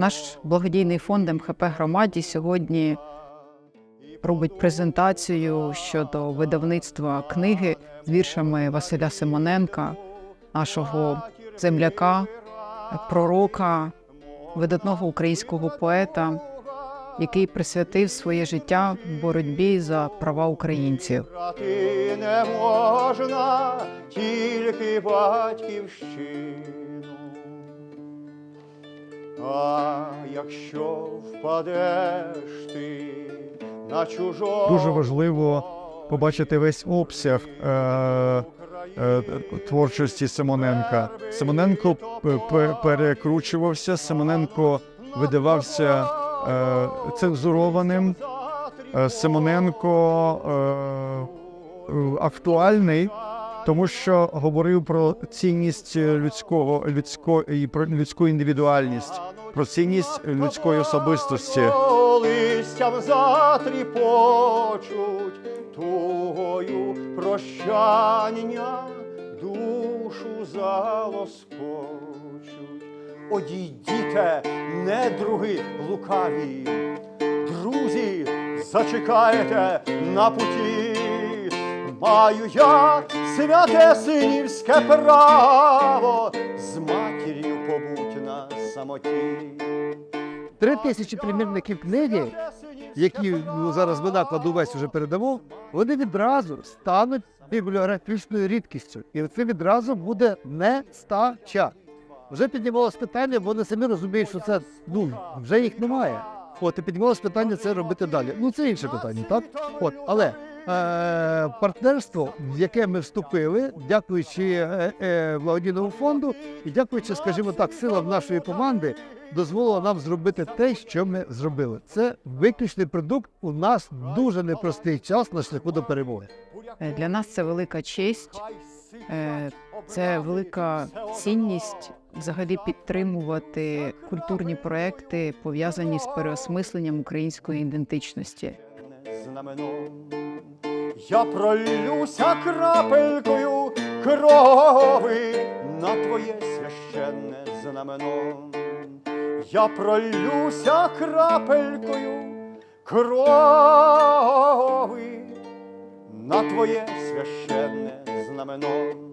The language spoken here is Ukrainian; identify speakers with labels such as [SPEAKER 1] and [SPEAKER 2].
[SPEAKER 1] Наш благодійний фонд МХП громаді сьогодні робить презентацію щодо видавництва книги з віршами Василя Симоненка, нашого земляка, пророка, видатного українського поета, який присвятив своє життя боротьбі за права українців.
[SPEAKER 2] Не можна тільки батьківщину. А якщо впадеш ти на чужого
[SPEAKER 3] Дуже важливо побачити весь обсяг е, е, творчості Симоненка. Симоненко перекручувався, Симоненко видавався е, цензурованим. Е, Симоненко е, е, актуальний, тому що говорив про цінність людського, людської, про людську індивідуальність, про цінність людської особистості.
[SPEAKER 2] листям затріпочуть, тугою прощання душу залоскочуть. Одійдіте, недруги лукаві, друзі, зачекайте на путі. Маю я святе синівське право з матір'ю побуть на самоті.
[SPEAKER 4] Три тисячі примірників книги, які ну, зараз ми накладу весь уже передамо, вони відразу стануть бібліографічною рідкістю. І це відразу буде нестача. Вже піднімалось питання, бо вони самі розуміють, що це ну, вже їх немає. От, і піднімалось питання це робити далі. Ну, це інше питання, так? От, але партнерство, в яке ми вступили, дякуючи е, е, благодійному фонду і дякуючи, скажімо так, силам нашої команди, дозволило нам зробити те, що ми зробили. Це виключний продукт. У нас дуже непростий час на шляху до перемоги.
[SPEAKER 1] Е, Для нас це велика честь, е, це велика цінність взагалі підтримувати культурні проекти, пов'язані з переосмисленням української ідентичності.
[SPEAKER 2] Я пролюся крапелькою крови на твоє священне знамено. Я пролюся крапелькою крови на твоє священне знамено.